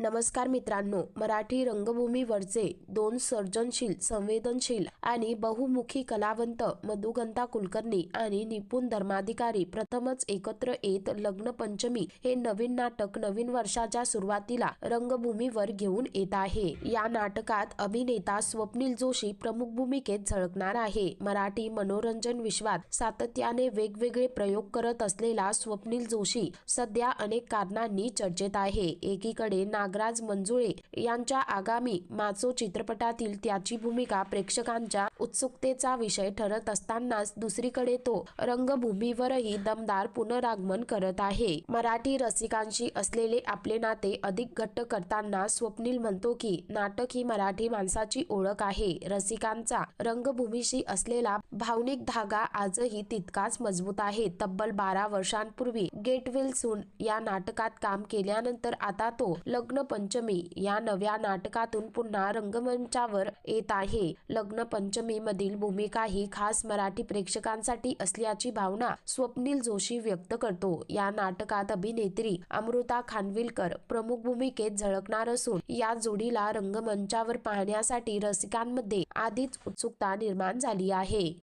नमस्कार मित्रांनो मराठी रंगभूमीवरचे दोन सर्जनशील संवेदनशील आणि बहुमुखी कलावंत मधुगंता कुलकर्णी आणि निपुण धर्माधिकारी प्रथमच एकत्र येत लग्न पंचमी हे नवीन नाटक नवीन वर्षाच्या सुरुवातीला रंगभूमीवर घेऊन येत आहे. या नाटकात अभिनेता स्वप्नील जोशी प्रमुख भूमिकेत झळकणार आहे. मराठी मनोरंजन विश्वात सातत्याने वेगवेगळे प्रयोग करत असलेला स्वप्नील जोशी सध्या अनेक कारणांनी चर्चेत आहे. एकीकडे नाग नागराज मंजुळे यांच्या आगामी माचो चित्रपटातील त्याची भूमिका प्रेक्षकांच्या उत्सुकतेचा विषय ठरत असतानाच दुसरीकडे तो रंगभूमीवरही दमदार पुनरागमन करत आहे. मराठी रसिकांशी असलेले आपले नाते अधिक घट्ट करताना स्वप्नील म्हणतो की नाटक ही मराठी माणसाची ओळख आहे. रसिकांचा रंगभूमीशी असलेला भावनिक धागा आजही तितकाच मजबूत आहे. तब्बल बारा वर्षांपूर्वी गेटवेल सून या नाटकात काम केल्यानंतर आता तो लग्न लग्नपंचमी या नव्या नाटकातून पुन्हा रंगमंचावर येत आहे. लग्नपंचमीमधील मधील भूमिका ही खास मराठी प्रेक्षकांसाठी असल्याची भावना स्वप्नील जोशी व्यक्त करतो. या नाटकात अभिनेत्री अमृता खानविलकर प्रमुख भूमिकेत झळकणार असून या जोडीला रंगमंचावर पाहण्यासाठी रसिकांमध्ये आधीच उत्सुकता निर्माण झाली आहे.